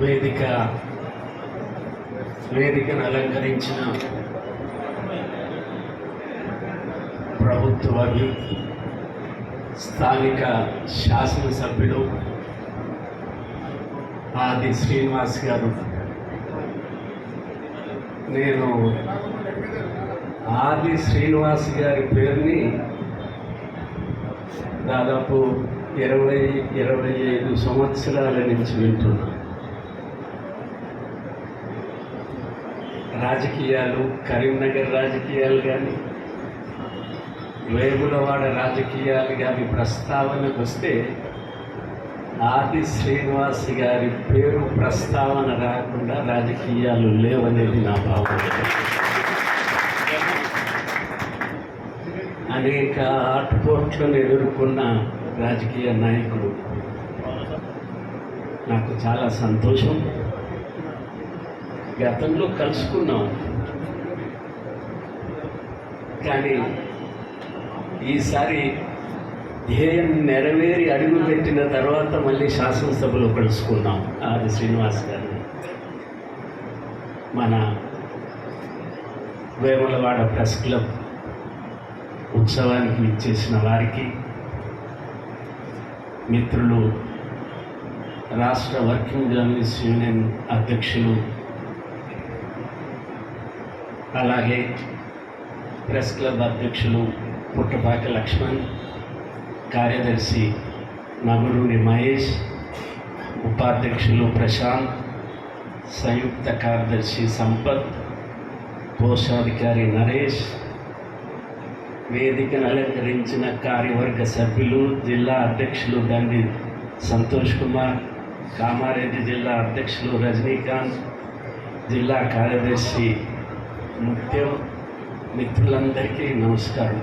వేదిక వేదికను అలంకరించిన ప్రభుత్వాలు స్థానిక శాసనసభ్యులు ఆది శ్రీనివాస్ గారు. నేను ఆది శ్రీనివాస్ గారి పేరుని దాదాపు ఇరవై ఇరవై ఐదు సంవత్సరాల నుంచి వింటున్నాను. రాజకీయాలు కరీంనగర్ రాజకీయాలు కానీ వేములవాడ రాజకీయాలు కానీ ప్రస్తావనకు వస్తే ఆది శ్రీనివాస్ గారి పేరు ప్రస్తావన రాకుండా రాజకీయాలు లేవనేది నా భావన. అనేక ఆటుపోట్లను ఎదుర్కొన్న రాజకీయ నాయకుడు నాకు చాలా సంతోషం. గతంలో కలుసుకున్నాం. కానీ ఈసారి ధ్యేయం నెరవేరి అడుగు పెట్టిన తర్వాత మళ్ళీ శాసనసభలో కలుసుకున్నాం. ఆది శ్రీనివాస్ గారిని. మన వేములవాడ ప్రెస్ క్లబ్ ఉత్సవానికి ఇచ్చేసిన వారికి మిత్రులు రాష్ట్ర వర్కింగ్ జర్నలిస్ట్ యూనియన్ అధ్యక్షులు అలాగే ప్రెస్ క్లబ్ అధ్యక్షులు పుట్టపాక లక్ష్మణ్ కార్యదర్శి నగురుని మహేష్ ఉపాధ్యక్షులు ప్రశాంత్ సంయుక్త కార్యదర్శి సంపత్ కోశాధికారి నరేష్ వేదికను అలంకరించిన కార్యవర్గ సభ్యులు జిల్లా అధ్యక్షులు దండి సంతోష్ కుమార్ కామారెడ్డి జిల్లా అధ్యక్షులు రజనీకాంత్ జిల్లా కార్యదర్శి ముత్యం మిత్రులందరికీ నమస్కారం.